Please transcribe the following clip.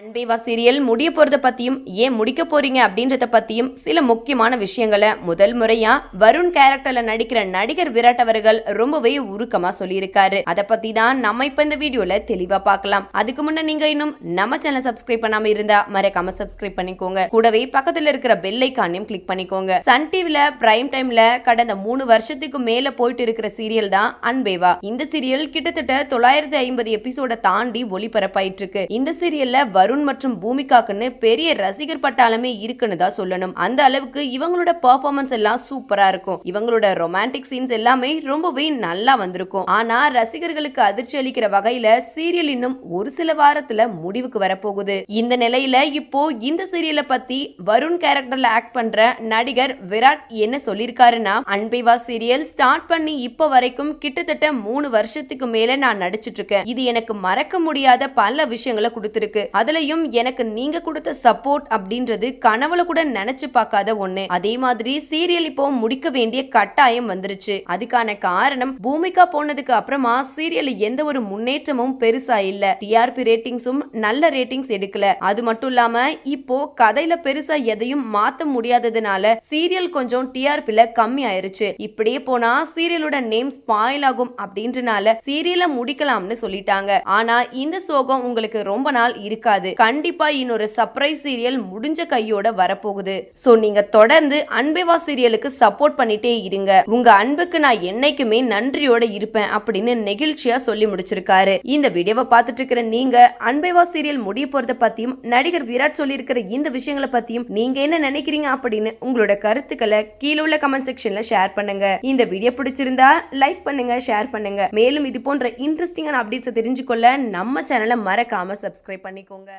அன்பேவா serial முடிய போறத பத்தியும் ஏன் முடிக்க போறீங்க அப்படின்றத பத்தியும் சில முக்கியமான விஷயங்களை முதல் முறையா வருண் கேரக்டர்ல நடிக்கிற நடிகர் விராட் அவர்கள் ரொம்பவே உருக்கமா சொல்லியிருக்காரு. அத பத்தி தான் நம்ம இப்ப இந்த வீடியோல தெளிவா பார்க்கலாம் அதுக்கு முன்ன நீங்க இன்னும் நம்ம சேனல் சப்ஸ்கிரைப் பண்ணாம இருந்தா மறக்காம சப்ஸ்கிரைப் பண்ணிக்கோங்க. கூடவே பக்கத்துல இருக்கிற பெல் ஐக்கானையும் கிளிக் பண்ணிக்கோங்க. சன் டிவில பிரைம் டைம்ல கடந்த மூணு வருஷத்துக்கு மேல போயிட்டு இருக்கிற சீரியல் தான் அன்பேவா. இந்த சீரியல் கிட்டத்தட்ட தொள்ளாயிரத்தி ஐம்பது எபிசோட தாண்டி ஒளிபரப்பாயிட்டு இருக்கு. இந்த சீரியல்ல வருண் மற்றும் பூமிகாக்குன்னு பெரிய ரசிகர் பட்டாளமே இருக்குன்னு தான் சொல்லணும். அந்த அளவுக்கு இவங்களோட பெர்ஃபார்மன்ஸ் எல்லாம் சூப்பரா இருக்கும். இவங்களோட ரொமான்டிக் சீன்ஸ் எல்லாமே ரொம்பவே நல்லா வந்திருக்கும். ஆனா ரசிகர்களுக்கு அதிர்ச்சி அளிக்கிற வகையில சீரியல் இன்னும் ஒரு சில வாரத்துல முடிவுக்கு வரப்போகுது. இந்த நிலையில இப்போ இந்த சீரியலை பத்தி வருண் கேரக்டர்ல ஆக்ட் பண்ற நடிகர் விராட் என்ன சொல்லியிருக்காருன்னா அன்பைவா சீரியல் ஸ்டார்ட் பண்ணி இப்போ வரைக்கும் கிட்டத்தட்ட மூணு வருஷத்துக்கு மேல நான் நடிச்சிட்டு இருக்கேன். இது எனக்கு மறக்க முடியாத பல விஷயங்களை கொடுத்திருக்கு. அதுலயும் எனக்கு நீங்க கொடுத்த சப்போர்ட் அப்படின்றது கனவுல கூட நினைச்சு பார்க்காத ஒண்ணு. அதே மாதிரி சீரியல் இப்போ முடிக்க வேண்டிய கட்டாயம் வந்துருச்சு. அதுக்கான காரணம் பூமிகா போனதுக்கு அப்புறமா சீரியல் எந்த ஒரு முன்னேற்றமும் பெருசா இல்ல. டிஆர்பி ரேட்டிங்ஸும் நல்ல ரேட்டிங்ஸ் எடுக்கல. அது மட்டும் இல்லாம இப்போ கதையில பெருசா எதையும் மாத்த முடியாததுனால சீரியல் கொஞ்சம் டிஆர்பில கம்மி ஆயிருச்சு. இப்படியே போனா சீரியலோட நேம் ஸ்பாயில் ஆகும் அப்படின்றனால சீரியலை முடிக்கலாம்னு சொல்லிட்டாங்க. ஆனா இந்த சோகம் உங்களுக்கு ரொம்ப நாள் இருக்காது. கண்டிப்பா இன்னொரு சர்ப்ரைஸ் சீரியல் முடிஞ்ச கையோட வரப்போகுது. சோ நீங்க தொடர்ந்து அன்பேவா சீரியலுக்கு சப்போர்ட் பண்ணிட்டே இருங்க. உங்க அன்புக்கு நான் என்னைக்குமே நன்றியோட இருப்பேன் அப்படின்னு நெகிழ்ச்சியா சொல்லி முடிச்சிருக்காரு. இந்த வீடியோவை பார்த்துட்டு இருக்கிற நீங்க அன்பேவா சீரியல் முடிய போறத பத்தியும் நடிகர் விராட் சொல்லியிருக்கிற இந்த விஷயங்களை பத்தியும் நீங்க என்ன நினைக்கிறீங்க அப்படின்னு உங்களோட கருத்துக்களை கீழே உள்ள கமெண்ட் செக்ஷன்ல ஷேர் பண்ணுங்க. இந்த வீடியோ பிடிச்சிருந்தா லைக் பண்ணுங்க ஷேர் பண்ணுங்க. மேலும் இது போன்ற இன்ட்ரெஸ்டிங்கான அப்டேட்ஸை தெரிஞ்சுக்கொள்ள நம்ம சேனலை மறக்காம சப்ஸ்கிரைப் பண்ணிக்கோங்க.